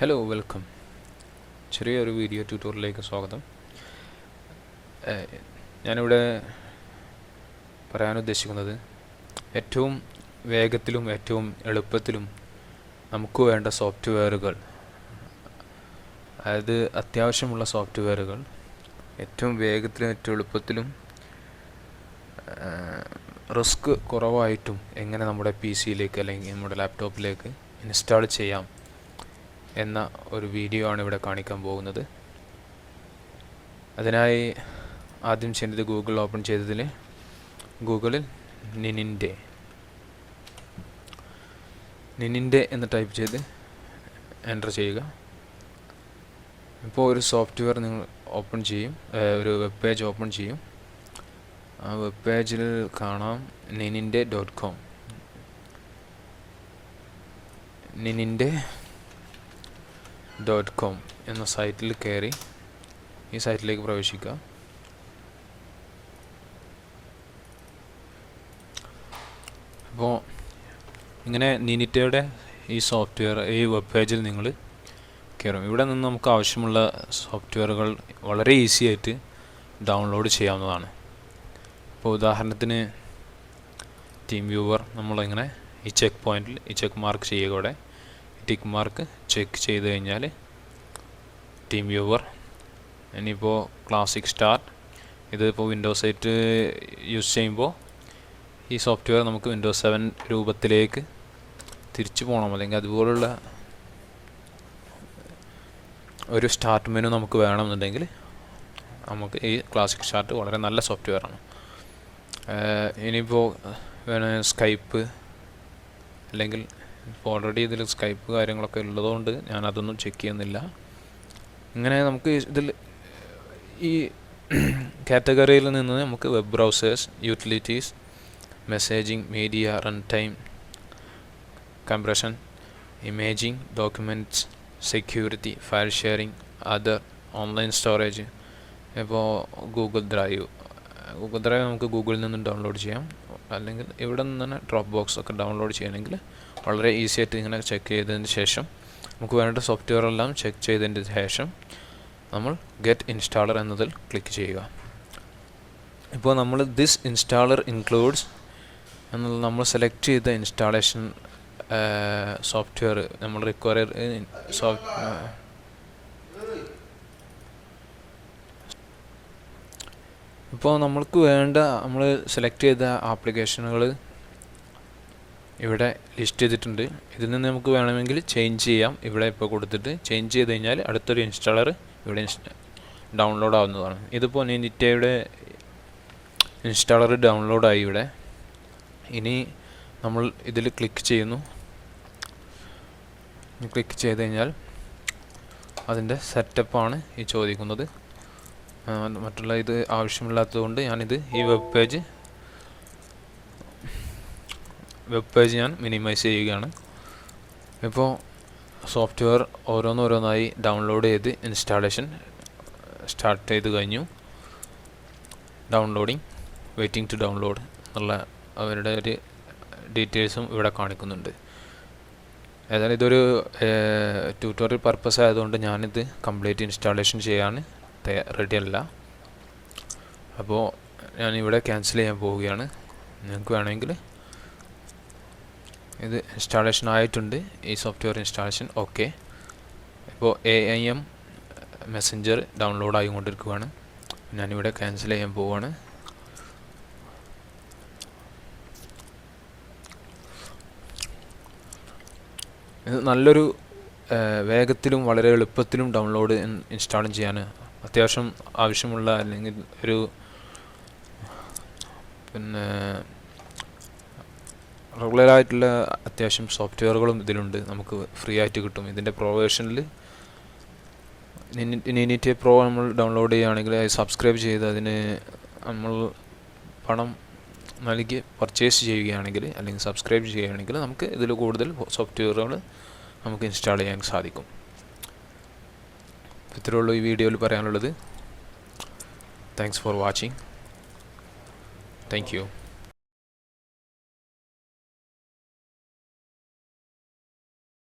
Hello welcome ചെറിയൊരു video ട്യൂട്ടോറിയലിലേക്ക് സ്വാഗതം. ഞാനിവിടെ പറയാൻ ഉദ്ദേശിക്കുന്നത് ഏറ്റവും വേഗത്തിലും ഏറ്റവും എളുപ്പത്തിലും നമുക്ക് വേണ്ട സോഫ്റ്റ്വെയറുകൾ അതായത് അത്യാവശ്യമുള്ള സോഫ്റ്റ്വെയറുകൾ ഏറ്റവും വേഗത്തിലും ഏറ്റവും എളുപ്പത്തിലും റിസ്ക് കുറവായിട്ടും എങ്ങനെ നമ്മുടെ പി സിയിലേക്ക് അല്ലെങ്കിൽ നമ്മുടെ ലാപ്ടോപ്പിലേക്ക് ഇൻസ്റ്റാൾ ചെയ്യാം എന്ന ഒരു വീഡിയോ ആണ് ഇവിടെ കാണിക്കാൻ പോകുന്നത്. അതിനായി ആദ്യം ചെയ്യേണ്ടത് ഗൂഗിൾ ഓപ്പൺ ചെയ്തതിൽ ഗൂഗിളിൽ നിനിന്റെ നിനിന്റെ എന്ന് ടൈപ്പ് ചെയ്ത് എന്റർ ചെയ്യുക. ഇപ്പോൾ ഒരു സോഫ്റ്റ്വെയർ നിങ്ങൾ ഓപ്പൺ ചെയ്യും ഒരു വെബ് പേജ് ഓപ്പൺ ചെയ്യും. ആ വെബ് പേജിൽ കാണാം Ninite dot com Ninite dot com എന്ന സൈറ്റിൽ കയറി ഈ സൈറ്റിലേക്ക് പ്രവേശിക്കുക. അപ്പോൾ ഇങ്ങനെ നിനിറ്റയുടെ ഈ സോഫ്റ്റ്വെയർ ഈ വെബ് പേജിൽ നിങ്ങൾ കയറും ഇവിടെ നിന്ന് നമുക്ക് ആവശ്യമുള്ള സോഫ്റ്റ്വെയറുകൾ വളരെ ഈസി ആയിട്ട് ഡൗൺലോഡ് ചെയ്യാവുന്നതാണ്. ഇപ്പോൾ ഉദാഹരണത്തിന് ടീം വ്യൂവർ നമ്മളിങ്ങനെ ഈ ചെക്ക് പോയിന്റിൽ ഈ ചെക്ക് മാർക്ക് ചെയ്യുക ഇവിടെ ടിക്ക് മാർക്ക് ചെക്ക് ചെയ്ത് കഴിഞ്ഞാൽ ടീം വ്യൂവർ ഇനിയിപ്പോൾ ക്ലാസിക് സ്റ്റാർ ഇതിപ്പോൾ വിൻഡോസ് എയ്റ്റ് യൂസ് ചെയ്യുമ്പോൾ ഈ സോഫ്റ്റ്വെയർ നമുക്ക് വിൻഡോസ് സെവൻ രൂപത്തിലേക്ക് തിരിച്ചു പോകണം അല്ലെങ്കിൽ അതുപോലുള്ള ഒരു സ്റ്റാർട്ട് മെനു നമുക്ക് വേണമെന്നുണ്ടെങ്കിൽ നമുക്ക് ഈ ക്ലാസിക് സ്റ്റാർട്ട് വളരെ നല്ല സോഫ്റ്റ്വെയർ ആണ്. ഇനിയിപ്പോൾ സ്കൈപ്പ് അല്ലെങ്കിൽ ഇപ്പോൾ ഓൾറെഡി ഇതിൽ സ്കൈപ്പ് കാര്യങ്ങളൊക്കെ ഉള്ളതുകൊണ്ട് ഞാൻ അതൊന്നും ചെക്ക് ചെയ്യുന്നില്ല. ഇങ്ങനെ നമുക്ക് ഇതിൽ ഈ കാറ്റഗറിയിൽ നിന്ന് നമുക്ക് web browsers utilities messaging media run time compression imaging documents security file sharing other online storage ഇപ്പോൾ ഗൂഗിൾ ഡ്രൈവ് ഗൂഗിൾ ഡ്രൈവ് നമുക്ക് ഗൂഗിളിൽ നിന്നും ഡൗൺലോഡ് ചെയ്യാം. അല്ലെങ്കിൽ ഇവിടെ നിന്ന് തന്നെ ഡ്രോപ്പ് ബോക്സ് ഒക്കെ ഡൗൺലോഡ് ചെയ്യണമെങ്കിൽ വളരെ ഈസി ആയിട്ട് ഇങ്ങനെ ചെക്ക് ചെയ്തതിന് ശേഷം നമുക്ക് വേണ്ട സോഫ്റ്റ്വെയർ എല്ലാം ചെക്ക് ചെയ്തതിന് ശേഷം നമ്മൾ ഗെറ്റ് ഇൻസ്റ്റാളർ എന്നതിൽ ക്ലിക്ക് ചെയ്യുക. ഇപ്പോൾ നമ്മൾ ദിസ് ഇൻസ്റ്റാളർ ഇൻക്ലൂഡ്സ് എന്നുള്ള നമ്മൾ സെലക്ട് ചെയ്ത ഇൻസ്റ്റാളേഷൻ സോഫ്റ്റ്വെയർ നമ്മൾ റിക്വയർ സോഫ്റ്റ് ഇപ്പോൾ നമ്മൾക്ക് വേണ്ട നമ്മൾ സെലക്ട് ചെയ്ത ആപ്ലിക്കേഷനുകൾ ഇവിടെ ലിസ്റ്റ് ചെയ്തിട്ടുണ്ട്. ഇതിൽ നിന്ന് നമുക്ക് വേണമെങ്കിൽ ചേഞ്ച് ചെയ്യാം. ഇവിടെ ഇപ്പോൾ കൊടുത്തിട്ട് ചേഞ്ച് ചെയ്ത് കഴിഞ്ഞാൽ അടുത്തൊരു ഇൻസ്റ്റാളർ ഇവിടെ ഡൗൺലോഡ് ആവുന്നതാണ്. ഇതിപ്പോൾ നിറ്റയുടെ ഇൻസ്റ്റാളർ ഡൗൺലോഡായി ഇവിടെ. ഇനി നമ്മൾ ഇതിൽ ക്ലിക്ക് ചെയ്യുന്നു. ക്ലിക്ക് ചെയ്ത് കഴിഞ്ഞാൽ അതിന്റെ സെറ്റപ്പാണ് ഈ ചോദിക്കുന്നത്. മറ്റുള്ള ഇത് ആവശ്യമില്ലാത്തതുകൊണ്ട് ഞാനിത് ഈ വെബ് പേജ് വെബ് പേജ് ഞാൻ മിനിമൈസ് ചെയ്യുകയാണ്. ഇപ്പോൾ സോഫ്റ്റ്വെയർ ഓരോന്നോരോന്നായി ഡൗൺലോഡ് ചെയ്ത് ഇൻസ്റ്റാളേഷൻ സ്റ്റാർട്ട് ചെയ്ത് കഴിഞ്ഞു. ഡൗൺലോഡിങ് വെയിറ്റിംഗ് ടു ഡൗൺലോഡ് എന്നുള്ള അവരുടെ ഒരു ഡീറ്റെയിൽസും ഇവിടെ കാണിക്കുന്നുണ്ട്. ഏതായാലും ഇതൊരു ട്യൂട്ടോറിയൽ പർപ്പസ് ആയതുകൊണ്ട് ഞാനിത് കംപ്ലീറ്റ് ഇൻസ്റ്റാളേഷൻ ചെയ്യാൻ റെഡി അല്ല. അപ്പോൾ ഞാൻ ഇവിടെ ക്യാൻസൽ ചെയ്യാൻ പോവുകയാണ്. നിങ്ങൾക്ക് വേണമെങ്കിൽ ഇത് ഇൻസ്റ്റാളേഷൻ ആയിട്ടുണ്ട്. ഈ സോഫ്റ്റ്വെയർ ഇൻസ്റ്റാളേഷൻ ഓക്കെ ഇപ്പോൾ A I M messenger download ആയിക്കൊണ്ടിരിക്കുകയാണ് ഞാനിവിടെ ക്യാൻസൽ ചെയ്യാൻ പോവുകയാണ്. ഇത് നല്ലൊരു വേഗത്തിലും വളരെ എളുപ്പത്തിലും ഡൗൺലോഡ് ഇൻസ്റ്റാളും ചെയ്യാൻ അത്യാവശ്യം ആവശ്യമുള്ള അല്ലെങ്കിൽ ഒരു പിന്നെ റെഗുലറായിട്ടുള്ള അത്യാവശ്യം സോഫ്റ്റ്വെയറുകളും ഇതിലുണ്ട്. നമുക്ക് ഫ്രീ ആയിട്ട് കിട്ടും. ഇതിന്റെ പ്രോ വേർഷനിൽ നിനിറ്റി പ്രോ നമ്മൾ ഡൗൺലോഡ് ചെയ്യുകയാണെങ്കിൽ സബ്സ്ക്രൈബ് ചെയ്ത് അതിന് നമ്മൾ പണം നൽകി പർച്ചേസ് ചെയ്യുകയാണെങ്കിൽ അല്ലെങ്കിൽ സബ്സ്ക്രൈബ് ചെയ്യുകയാണെങ്കിൽ നമുക്ക് ഇതിൽ കൂടുതൽ സോഫ്റ്റ്വെയറുകൾ നമുക്ക് ഇൻസ്റ്റാൾ ചെയ്യാൻ സാധിക്കും. ഇത്രയുള്ളൂ ഈ വീഡിയോയിൽ പറയാനുള്ളത്. Thanks for watching thank you